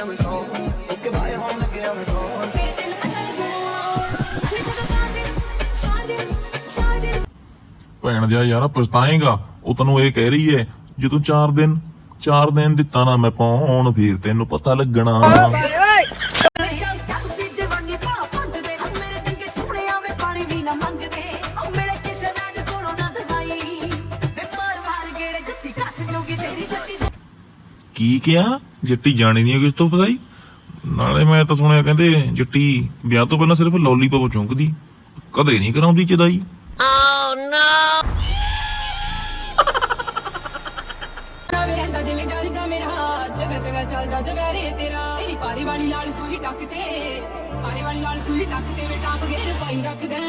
ਲੱਗਿਆ ਮੈਂ ਸੌ। ਇੱਕ ਬਾਏ ਹੋਣ ਲੱਗਿਆ ਮੈਂ ਸੌ। ਫਿਰ ਤੈਨੂੰ ਪਤਾ ਲੱਗਣਾ ਮੈਂ ਜਦੋਂ ਚਾਰ ਦਿਨ ਚਾਰ ਦਿਨ ਚਾਰ ਦਿਨ ਭੈਣ ਦਿਆ ਯਾਰ ਪਛਤਾਏਗਾ। ਉਹ ਤੈਨੂੰ ਇਹ ਕਹਿ ਰਹੀ ਏ ਜੇ ਤੂੰ 4 ਦਿਨ 4 ਦਿਨ ਦਿੱਤਾ ਨਾ ਮੈਂ ਪਾਉਣ ਫਿਰ ਤੈਨੂੰ ਪਤਾ ਲੱਗਣਾ। ਕੀ ਕਿਹਾ? ਜੱਟੀ ਜਾਣੀ ਨਹੀਂ ਕਿਸ ਤੋਂ ਫਸਾਈ ਨਾਲੇ ਮੈਂ ਤਾਂ ਸੁਣਿਆ ਕਹਿੰਦੇ ਜੱਟੀ ਵਿਆਹ ਤੋਂ ਪਹਿਲਾਂ ਸਿਰਫ ਲੋਲੀਪੌਪ ਚੁੰਕਦੀ ਕਦੇ ਨਹੀਂ ਕਰਾਉਂਦੀ ਚਦਾਈ। ਨਾ ਵੇ ਰਹਿੰਦਾ ਦਿਲ ਡਰਦਾ ਮੇਰਾ ਜਗਾ ਜਗਾ ਚੱਲਦਾ ਜਵੈਰੇ ਤੇਰਾ। ਮੇਰੀ ਪਾਰੀ ਵਾਲੀ ਲਾਲ ਸੂਈ ਟੱਕ ਤੇ। ਪਾਰੀ ਵਾਲੀ ਲਾਲ ਸੂਈ ਟੱਕ ਤੇ ਵੇ ਟਾਪ ਗੇਰ ਪਾਈ ਰੱਖਦਾ।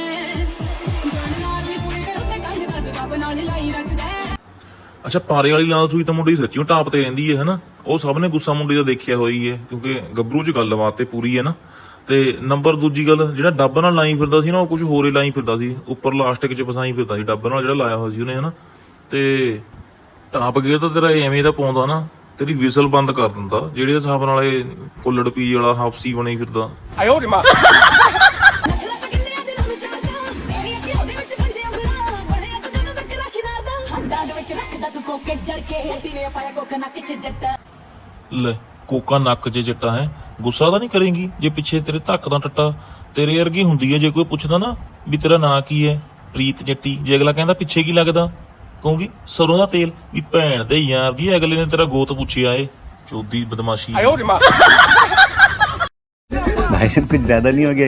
ਜਣ ਨਾਲ ਵੀ ਸੂਈ ਦੇ ਉੱਤੇ ਟੰਗ ਦਾ ਜਵਾਬ ਨਾਲ ਲਾਈ ਰੱਖਦਾ। ਅੱਛਾ, ਪਾਰੇ ਵਾਲੀ ਲਾਲ ਸੂਈ ਤਾਂ ਮੁੰਡੇ ਸੱਚੀਓ ਟਾਪ ਤੇ ਰਹਿੰਦੀ ਹੈ ਹਨਾ? ਉਹ ਸਭ ਨੇ ਗੁੱਸਾ ਮੁੰਡੇ ਦਾ ਦੇਖਿਆ ਹੋਈ ਹੈ ਕਿਉਂਕਿ ਗੱਭਰੂ 'ਚ ਗੱਲਬਾਤ ਤੇ ਪੂਰੀ ਹੈ ਨਾ। ਤੇ ਨੰਬਰ ਦੂਜੀ ਗੱਲ, ਜਿਹੜਾ ਡੱਬ ਨਾਲ ਲਾਈ ਫਿਰਦਾ ਸੀ ਨਾ, ਉਹ ਕੁਝ ਹੋਰ ਹੀ ਲਾਈ ਫਿਰਦਾ ਸੀ। ਉੱਪਰ ਲਾਸਟਿਕ 'ਚ ਫਸਾਈ ਫਿਰਦਾ ਸੀ, ਡੱਬ ਨਾਲ ਜਿਹੜਾ ਲਾਇਆ ਹੋਇਆ ਸੀ ਉਹਨੇ, ਹਨਾ? ਤੇ ਟਾਪ ਗਿਆ ਤਾਂ ਤੇਰਾ ਐਵੇਂ ਦਾ ਪਾਉਂਦਾ ਨਾ, ਤੇਰੀ ਵਿਸਲ ਬੰਦ ਕਰ ਦਿੰਦਾ, ਜਿਹੜੇ ਹਿਸਾਬ ਨਾਲ ਇਹ ਕੁੱਲੜ ਪੀ ਵਾਲਾ ਹਾਫਸੀ ਬਣੀ ਫਿਰਦਾ। ਲੱਖ 'ਚ ਜੱਟਾ ਲੈ ਕੋਕਾ ਨੱਕ 'ਚ ਚਿੱਟਾ ਹੈ ਗੁੱਸਾ ਤਾਂ ਨਹੀਂ ਕਰੇਂਗੀ ਜੇ ਪਿੱਛੇ ਤੇਰੇ ਧੱਕ ਦਾ ਟੱਟਾ ਤੇਰੇ ਵਰਗੀ ਹੁੰਦੀ ਹੈ ਜੇ ਕੋਈ ਪੁੱਛਦਾ ਨਾ ਵੀ ਤੇਰਾ ਨਾਂ ਕੀ ਹੈ ਪ੍ਰੀਤ ਜੱਟੀ ਜੇ ਅਗਲਾ ਕਹਿੰਦਾ ਪਿੱਛੇ ਕੀ ਲੱਗਦਾ ਕਹੂੰਗੀ ਸਰੋਂ ਦਾ ਤੇਲ ਵੀ ਭੈਣ ਦੇ ਯਾਰ ਜੀ ਅਗਲੇ ਨੇ ਤੇਰਾ ਗੋਤ ਪੁੱਛਿਆ ਏ ਚੋਦੀ ਬਦਮਾਸ਼ੀ भाई साहब कुछ ज्यादा नहीं हो गया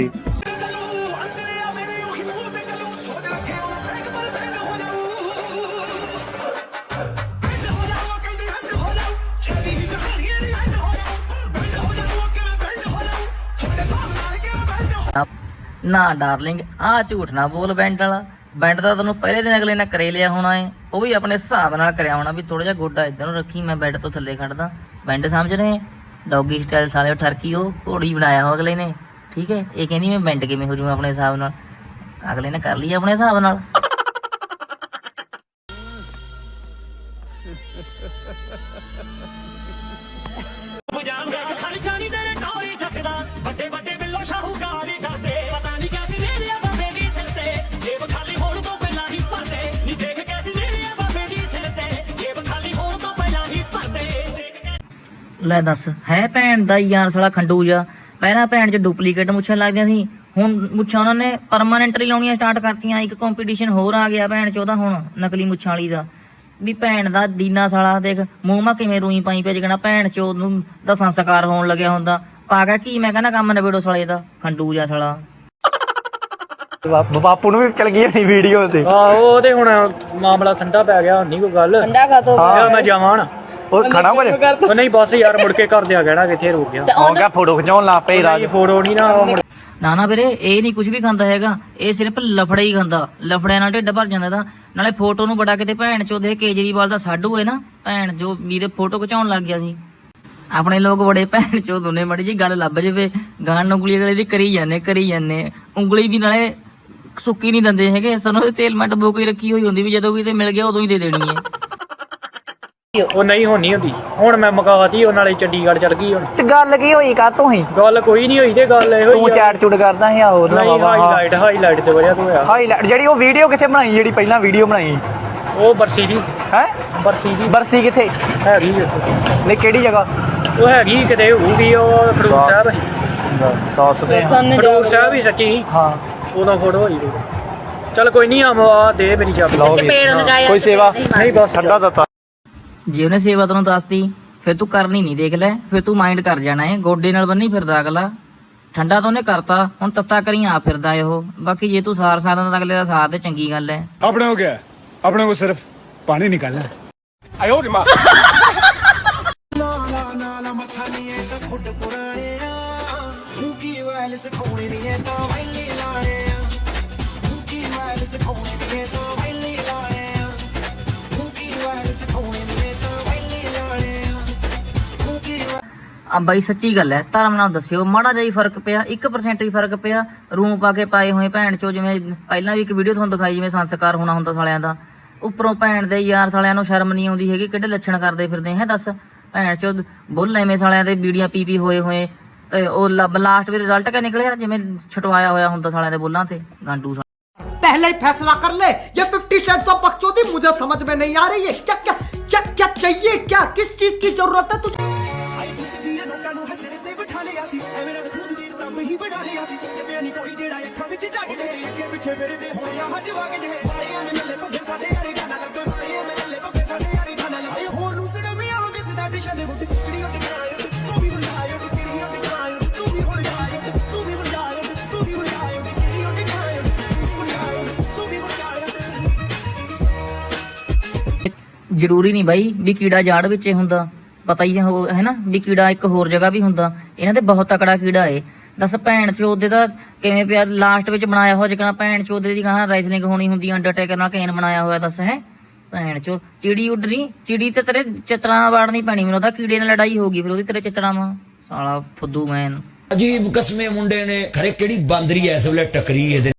ਨਾ ਡਾਰਲਿੰਗ ਆ ਝੂਠ ਨਾ ਬੋਲ ਬੈਂਡ ਵਾਲਾ। ਬੈਂਡ ਦਾ ਤੈਨੂੰ ਪਹਿਲੇ ਦਿਨ ਅਗਲੇ ਨੇ ਕਰੇ ਲਿਆ ਹੋਣਾ ਏ। ਉਹ ਵੀ ਆਪਣੇ ਹਿਸਾਬ ਨਾਲ ਕਰਿਆ ਹੋਣਾ ਵੀ ਥੋੜਾ ਜਿਹਾ ਗੋਡਾ ਇੱਧਰ ਨੂੰ ਰੱਖੀ, ਮੈਂ ਬੈੱਡ ਤੋਂ ਥੱਲੇ ਖੜਦਾ। ਬੈਂਡ ਸਮਝ ਰਹੇ ਡੌਗੀ ਸਟਾਈਲ ਸਾਲੇ ਠਰਕੀ, ਉਹ ਘੋੜੀ ਬਣਾਇਆ ਹੋ ਅਗਲੇ ਨੇ। ਠੀਕ ਹੈ ਇਹ ਕਹਿੰਦੀ ਮੈਂ ਬੈਂਡ ਕਿਵੇਂ ਹੋ ਜੂਗਾ ਆਪਣੇ ਹਿਸਾਬ ਨਾਲ? ਅਗਲੇ ਨੇ ਕਰ ਲਈ ਆਪਣੇ ਹਿਸਾਬ ਨਾਲ। ਲੈ ਦੱਸ ਹੈ ਭੈਣ ਦਾ ਯਾਰ ਸਾਲਾ ਖੰਡੂ ਜਾ ਪਹਿਲਾਂ ਭੈਣ ਚ ਡੁਪਲੀਕੇਟ ਮੁੱਛਾਂ ਲੱਗਦੀਆਂ ਸੀ ਹੁਣ ਮੁੱਛਾਂ ਉਹਨਾਂ ਨੇ ਪਰਮਾਨੈਂਟਲੀ ਲਾਉਣੀਆਂ ਸਟਾਰਟ ਕਰਤੀਆਂ। ਇੱਕ ਕੰਪੀਟੀਸ਼ਨ ਹੋਰ ਆ ਗਿਆ ਭੈਣ ਚ ਉਹਦਾ ਹੁਣ ਨਕਲੀ ਮੁੱਛਾਂ ਵਾਲੀ ਦਾ। ਵੀ ਭੈਣ ਦਾ ਦੀਨਾ ਸਾਲਾ ਦੇਖ ਮੂੰਹ ਮਾ ਕਿਵੇਂ ਰੂਈ ਪਾਈ ਪਿਆ ਜਿਕਣਾ ਭੈਣ ਚ ਉਹਨੂੰ ਦਾ ਸੰਸਕਾਰ ਹੋਣ ਲੱਗਿਆ ਹੁੰਦਾ। ਪਾ ਗਿਆ ਕੀ ਮੈਂ ਕਹਿੰਦਾ ਕੰਮ ਨਵੇੜੋ ਸਾਲੇ ਦਾ ਖੰਡੂ ਜਾ ਸਾਲਾ। ਬਾਪ- ਨੂੰ ਵੀ ਚਲ ਗਈ ਹੋਣੀ ਵੀਡੀਓ ਤੇ। ਆਹੋ ਉਹਦੇ ਹੁਣ ਮਾਮਲਾ ਠੰਡਾ ਪੈ ਗਿਆ ਹੁਣ ਨਹੀਂ ਕੋਈ ਗੱਲ। ਠੰਡਾ ਕਾ ਤੋਂ। ਮੈਂ ਜਾਵਾਂ ਨਾ ਉਹ ਖੜਾ ਹੋ ਜਾ। ਉਹ ਨਹੀਂ ਬਸ ਯਾਰ ਮੁੜ ਕੇ ਘਰ ਦਿਆ ਕਹਿਣਾ ਕਿੱਥੇ ਰੁਕ ਗਿਆ। ਉਹ ਕਾ ਫੋਟੋ ਖਿਚਾਉਣ ਲਾ ਪਈ ਰਾਜ। ਇਹ ਫੋਟੋ ਨਹੀਂ ਨਾ ਉਹ ਮੁੜ- ਨਾ ਨਾ ਵੀਰੇ ਇਹ ਨਹੀਂ ਕੁਝ ਵੀ ਖਾਂਦਾ ਹੈਗਾ। ਇਹ ਸਿਰਫ ਲਫੜੇ ਹੀ ਖਾਂਦਾ। ਲਫੜਿਆਂ ਨਾਲ ਢਿੱਡ ਭਰ ਜਾਂਦਾ ਦਾ ਨਾਲੇ ਫੋਟੋ ਨੂੰ ਬੜਾ ਕਿਤੇ ਭੈਣ ਚੋਦੇ ਕੇਜਰੀਵਾਲ ਦਾ ਸਾਡੂ ਹੈ ਨਾ। ਭੈਣ ਜੋ ਵੀਰੇ ਫੋਟੋ ਖਿਚਾਉਣ ਲੱਗ ਗਿਆ ਸੀ। ਆਪਣੇ ਲੋਕ ਬੜੇ ਭੈਣ ਚੋ ਦੋਨੇ ਮੜੀ ਜੀ ਗੱਲ ਲੱਭ ਜਵੇ। ਗਾਣ ਉਂਗਲੀ ਅਗਲੇ ਦੀ ਕਰੀ ਜਾਂਦੇ ਕਰੀ ਜਾਂਦੇ। ਉਂਗਲੀ ਵੀ ਨਾਲੇ ਸੁੱਕੀ ਨਹੀਂ ਦਿੰਦੇ ਹੈਗੇ। ਸਾਨੂੰ ਤੇ ਤੇਲ ਮਟ ਬੋਕ ਹੀ ਰੱਖੀ ਹੋਈ ਹੁੰਦੀ ਵੀ ਜਦੋਂ ਕਿਤੇ ਮਿਲ ਗਿਆ ਉਦੋਂ ਹੀ ਦੇ ਦੇਣੀ ਹੈ। ਉਹ ਨਹੀਂ ਹੋਣੀ ਹੁੰਦੀ। ਹੁਣ ਮੈਂ ਮਕਾਤੀ ਉਹ ਨਾਲੇ ਚੰਡੀਗੜ੍ਹ ਚਲ ਗਈ ਹੁਣ। ਤੇ ਗੱਲ ਕੀ ਹੋਈ ਕਾ ਤੂੰ ਹੀ ਗੱਲ ਕੋਈ ਨਹੀਂ ਹੋਈ ਤੇ ਗੱਲ ਇਹੋ ਤੂੰ। ਚੈਟ ਚੁੜ ਕਰਦਾ ਸੀ ਆਹੋ ਉਹਦਾ ਨਹੀਂ ਬਾਬਾ ਹਾਈਲਾਈਟ ਹਾਈਲਾਈਟ ਤੇ ਵਜ੍ਹਾ ਤੋਂ ਹੋਇਆ ਹਾਈਲਾਈਟ ਜਿਹੜੀ ਉਹ ਵੀਡੀਓ ਕਿੱਥੇ ਬਣਾਈ ਜਿਹੜੀ ਪਹਿਲਾਂ ਵੀਡੀਓ ਬਣਾਈ? ਉਹ ਬਰਸੀ ਦੀ। ਹੈ? ਬਰਸੀ ਦੀ। ਬਰਸੀ ਕਿੱਥੇ? ਹੈਗੀ। ਨੇ ਕਿਹੜੀ ਜਗ੍ਹਾ? ਉਹ ਹੈਗੀ ਕਿਤੇ ਹੋਊਗੀ ਉਹ ਖਡੂਰ ਸਾਹਿਬ। ਦੱਸਦੇ ਹਾਂ ਖਡੂਰ ਸਾਹਿਬ ਹੀ ਸੱਚੀ। ਹਾਂ। ਉਦੋਂ ਫੋਟੋ ਹੋਈ। ਚੱਲ ਕੋਈ ਨਹੀਂ ਆ ਦੇ ਮੇਰੀ ਚਾਬੀ ਲਓ ਵੀ ਕੋਈ ਸੇਵਾ? ਨਹੀਂ ਬਸ। ਠੰਡਾ ਦਿੱਤਾ। ਜੇ ਉਹਨੇ ਸੇਵਾ ਤੈਨੂੰ ਦੱਸਤੀ ਫਿਰ ਤੂੰ ਕਰਨੀ ਨਹੀਂ ਦੇਖ ਲੈ ਫਿਰ ਤੂੰ ਮਾਈਂਡ ਕਰ ਜਾਣਾ ਏ ਗੋਡੇ ਨਾਲ ਬੰਨੀ ਫਿਰਦਾ ਅਗਲਾ ਠੰਡਾ ਤਾਂ ਉਹਨੇ ਕਰਤਾ ਹੁਣ ਤੱਤਾ ਕਰੀ ਆ ਫਿਰਦਾ ਇਹੋ ਬਾਕੀ ਜੇ ਤੂੰ ਸਾਰ ਸਕਦਾ ਤਾਂ ਅਗਲੇ ਦਾ ਸਾਥ ਤੇ ਚੰਗੀ ਗੱਲ ਐ ਆਪਣੇ ਹੋ ਗਿਆ ਆਪਣੇ ਕੋ ਸਿਰਫ ਪਾਣੀ ਨਿਕਾਲਣਾ ਆਇਓ ਰੇ ਮਾਂ ਆ ਬਾਈ ਸੱਚੀ ਗੱਲ ਹੈ ਧਰਮ ਨਾਲ ਦੱਸਿਓ ਮਾੜਾ ਜਿਹਾ ਹੀ ਫਰਕ ਪਿਆ 1% ਹੀ ਫਰਕ ਪਿਆ ਰੂਮ ਪਾ ਕੇ ਪਾਏ ਹੋਏ ਭੈਣ ਚੋ ਜਿਵੇਂ ਪਹਿਲਾਂ ਵੀ ਇੱਕ ਵੀਡੀਓ ਤੁਹਾਨੂੰ ਦਿਖਾਈ ਜਿਵੇਂ ਸੰਸਕਾਰ ਹੋਣਾ ਹੁੰਦਾ ਸਾਲਿਆਂ ਦਾ ਉੱਪਰੋਂ ਭੈਣ ਦੇ ਯਾਰ ਸਾਲਿਆਂ ਨੂੰ ਸ਼ਰਮ ਨਹੀਂ ਆਉਂਦੀ ਹੈਗੀ ਕਿਹੜੇ ਲੱਛਣ ਕਰਦੇ ਫਿਰਦੇ ਹੈ ਦੱਸ ਭੈਣ ਚੋ ਬੁੱਲ ਐਵੇਂ ਸਾਲਿਆਂ ਦੇ ਬੀੜੀਆਂ ਪੀ ਪੀ ਹੋਏ ਹੋਏ ਤੇ ਉਹ ਲਾਸਟ ਵੀ ਰਿਜ਼ਲਟ ਕਿਆ ਨਿਕਲਿਆ ਜਿਵੇਂ ਛਟਵਾਇਆ ਹੋਇਆ ਹੁੰਦਾ ਸਾਲਿਆਂ ਦੇ ਬੁੱਲਾਂ ਤੇ ਗਾਂਡੂ पहले ही फैसला कर ले ये फिफ्टी शेड्स ऑफ बकचोदी मुझे समझ में नहीं आ रही है क्या क्या क्या क्या चाहिए क्या किस चीज की जरूरत है तुझे ਲਿਆ ਸੀ। ਐਵੇਂ ਨਾਲ ਖੁਦ ਜੀ ਨੂੰ ਰੱਬ ਹੀ ਬਣਾ ਲਿਆ ਸੀ। ਜਿਵੇਂ ਨਹੀਂ ਕੋਈ ਜਿਹੜਾ ਅੱਖਾਂ ਵਿੱਚ ਜਾਗਦੇ ਅੱਗੇ ਪਿੱਛੇ ਫਿਰਦੇ ਹੋਏ ਆ, ਹੱਜ ਵਗਦੇ ਵਾਲਿਆਂ ਨੇ ਲੱਲੇ ਪੱਗੇ ਸਾਡੇ ਯਾਰੀ ਗਾਣਾ ਲੱਗੇ ਵਾਲਿਆਂ ਨੇ ਲੱਲੇ ਪੱਗੇ ਸਾਡੇ ਯਾਰੀ ਗਾਣਾ ਲੱਗੇ ਹੋਰ ਨੂੰ ਸੜਾ ਵੀ ਆਉਂਦੇ ਟਿਸ਼ਨ ਦੇ ਬੁੱਢੀ। ਚਿੜੀ ਉੱਡ ਗਾਇ ਤੂੰ ਵੀ ਹੁਣ ਗਾਇ ਉੱਡ ਉੱਡ ਗਾਇ ਤੂੰ ਵੀ ਹੁਣ ਗਾਇ ਤੂੰ ਵੀ ਹੁਣ ਗਾਇ ਤੂੰ ਵੀ ਹੁਣ ਗਾਇ ਚਿੜੀ ਉੱਡ ਗਾਇ ਜ਼ਰੂਰੀ ਨਹੀਂ ਬਾਈ ਵੀ ਕੀੜਾ ਜਾੜ ਵਿੱਚ ਹੀ ਹੁੰਦਾ। ਪਤਾ ਹੀ ਹੋ- ਹੈ ਨਾ, ਵੀ ਕੀੜਾ ਇੱਕ ਹੋਰ ਜਗ੍ਹਾ ਵੀ ਹੁੰਦਾ। ਇਹਨਾਂ ਦੇ ਬਹੁਤ ਤਕੜਾ ਕੀੜਾ ਏ। ਦੱਸ ਭੈਣ ਚੋਦੇ ਦਾ ਕਿਵੇਂ ਪਿਆ ਲਾਸਟ ਵਿੱਚ ਬਣਾਇਆ ਹੋ ਜਿਕਣਾ ਭੈਣ ਚੋਦੇ ਦੀ ਕਹਾਂ ਰੈਸਲਿੰਗ ਹੋਣੀ ਹੁੰਦੀ ਅੰਡਰਟੇਕਰ ਨਾਲ ਕੇਨ ਬਣਾਇਆ ਹੋਇਆ, ਦੱਸ, ਹੈ। ਭੈਣ ਚੋ ਚਿੜੀ ਉੱਡਣੀ, ਚਿੜੀ ਤੇ ਤੇਰੇ ਚਿਤਰਾਂ ਵਾੜਨੀ ਪੈਣੀ, ਮੈਨੂੰ ਉਹਦਾ ਕੀੜੇ ਨਾਲ ਲੜਾਈ ਹੋ ਗਈ, ਫਿਰ ਉਹਦੀ ਤੇਰੇ ਚਿਤਰਾਂ ਵਾਂ। ਸਾਲਾ ਫੁੱਦੂ ਮੈਨ ਅਜੀਬ ਕਸਮੇ ਮੁੰਡੇ ਨੇ, ਖਰੇ ਕਿਹੜੀ ਬਾਂਦਰੀ ਐ, ਇਸ ਵੇਲੇ ਟਕਰੀ ਇਹਦੇ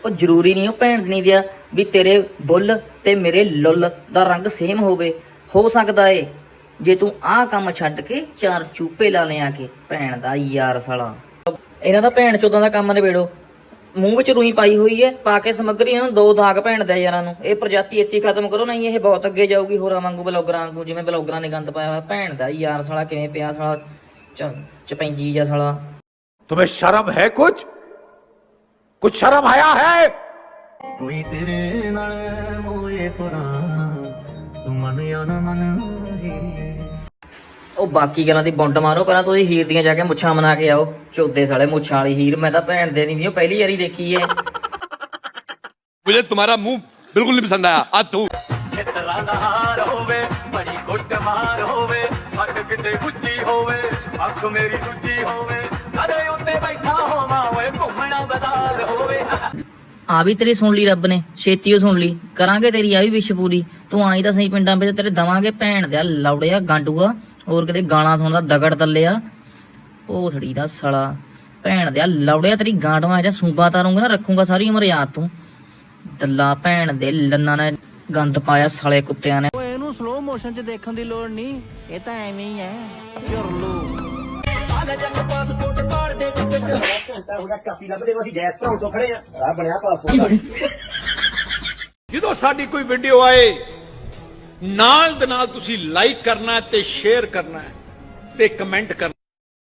ਉਹ ਜ਼ਰੂਰੀ ਨਹੀਂ ਉਹ ਭੈਣ ਨਹੀਂ ਦਿਆ ਵੀ ਤੇਰੇ ਬੁੱਲ ਤੇ ਮੇਰੇ ਲੁੱਲ ਦਾ ਰੰਗ ਸੇਮ ਹੋਵੇ ਹੋ ਸਕਦਾ ਏ ਜੇ ਤੂੰ ਆਹ ਕੰਮ ਛੱਡ ਕੇ ਚਾਰ ਚੂਪੇ ਲਾ ਲਿਆ ਕੇ ਭੈਣ ਦਾ ਯਾਰ ਸਾਲਾ ਇਹਨਾਂ ਦਾ ਭੈਣ ਚੋਦਾਂ ਦਾ ਕੰਮ ਨਿਬੇੜੋ ਮੂੰਹ ਵਿੱਚ ਰੂਈ ਪਾਈ ਹੋਈ ਹੈ ਪਾ ਕੇ ਸਮੱਗਰੀ ਇਹਨਾਂ ਨੂੰ ਦੋ ਦਾਗ ਭੈਣ ਦੇ ਯਾਰਾਂ ਨੂੰ ਇਹ ਪ੍ਰਜਾਤੀ ਇੱਥੇ ਹੀ ਖਤਮ ਕਰੋ ਨਹੀਂ ਇਹ ਬਹੁਤ ਅੱਗੇ ਜਾਊਗੀ ਹੋਰਾਂ ਵਾਂਗੂ ਬਲੌਗਰਾਂ ਵਾਂਗੂ ਜਿਵੇਂ ਬਲੌਗਰਾਂ ਨੇ ਗੰਦ ਪਾਇਆ ਹੋਇਆ ਭੈਣ ਦਾ ਯਾਰ ਸਾਲਾ ਕਿਵੇਂ ਪਿਆ ਸਾਲਾ ਚ- ਚਪੈਂਜੀ ਜਾਂ ਸਾਲਾ तुम्हें शर्म है कुछ कुछ शर्म आया है ਕੋਈ ਤੇਰੇ ਨਾਲ ਮੋਏ ਪੁਰਾਣਾ ਤੂੰ ਮਨ ਜਾਂ ਨਾ ਮਨ ਉਹ ਬਾਕੀ ਗੱਲਾਂ ਦੀ ਬੁੰਡ ਮਾਰੋ ਪਹਿਲਾਂ ਤੁਸੀਂ ਹੀਰ ਦੀਆਂ ਜਾ ਕੇ ਮੁੱਛਾਂ ਬਣਾ ਕੇ ਆਓ ਚੋਦੇ ਸਾਲੇ ਮੁੱਛਾਂ ਵਾਲੀ ਹੀਰ ਮੈਂ ਤਾਂ ਭੈਣ ਦੇ ਨਹੀਂ ਦੀ ਉਹ ਪਹਿਲੀ ਵਾਰੀ ਦੇਖੀ ਏ मुझे तुम्हारा मुंह बिल्कुल नहीं पसंद आया आज तू ਚਿੱਤਰਾਂ ਦਾ ਹਾਰ ਹੋਵੇ ਬੜੀ ਕੁੱਟ ਮਾਰ ਹੋਵੇ ਸੱਟ ਕਿਤੇ ਗੁੱਜੀ ਹੋਵੇ ਅੱਖ ਮੇਰੀ ਸੁੱਜੀ ਹੋਵੇ ਆ ਵੀ ਤੇਰੀ ਸੁਣ ਲਈ ਰੱਬ ਨੇ, ਛੇਤੀ ਉਹ ਸੁਣ ਲਈ। ਕਰਾਂਗੇ ਤੇਰੀ ਆ ਵੀ ਵਿਸ਼ ਪੂਰੀ। ਤੂੰ ਆਈ ਤਾਂ ਸਹੀ ਪਿੰਡਾਂ ਵਿੱਚ ਤੇਰੇ ਦਵਾਂਗੇ ਭੈਣ ਦਿਆ ਲੌੜਿਆ ਗਾਂਡੂਆ, ਹੋਰ ਕਿਤੇ ਗਾਣਾ ਸੁਣਦਾ ਦਗੜ ਤੱਲਿਆ। ਭੋਥੜੀ ਦਾ ਸਲਾ, ਭੈਣ ਦਿਆ ਲੌੜਿਆ ਤੇਰੀ ਗਾਂਡਵਾ ਜਾਂ ਸੂਬਾ ਤਾਰੂੰਗਾ ਨਾ, ਰੱਖੂੰਗਾ ਸਾਰੀ ਉਮਰ ਯਾਦ ਤੂੰ। ਦੱਲਾ ਭੈਣ ਦੇ ਲੰਨਾ ਨੇ ਗੰਦ ਪਾਇਆ ਸਾਲੇ ਕੁੱਤਿਆਂ ਨੇ। ਇਹਨੂੰ ਸਲੋ ਮੋਸ਼ਨ 'ਚ ਦੇਖਣ ਦੀ ਲੋੜ ਨਹੀਂ। ਇਹ ਤਾਂ ਐਵੇਂ ਹੀ ਹੈ ਝੁਰਲੂ। ਕਾਪੀ ਲੱਭਦੇ ਨੂੰ ਅਸੀਂ ਗੈਸ ਭਰਾਉਣ ਤੋਂ ਖੜੇ ਆ ਆ ਬਣਿਆ ਪਾਸਪੋਰਟ ਜਦੋਂ ਸਾਡੀ ਕੋਈ ਵੀਡੀਓ ਆਏ ਨਾਲ ਦੇ ਨਾਲ ਤੁਸੀਂ ਲਾਈਕ ਕਰਨਾ ਤੇ ਸ਼ੇਅਰ ਕਰਨਾ ਤੇ ਕਮੈਂਟ ਕਰਨਾ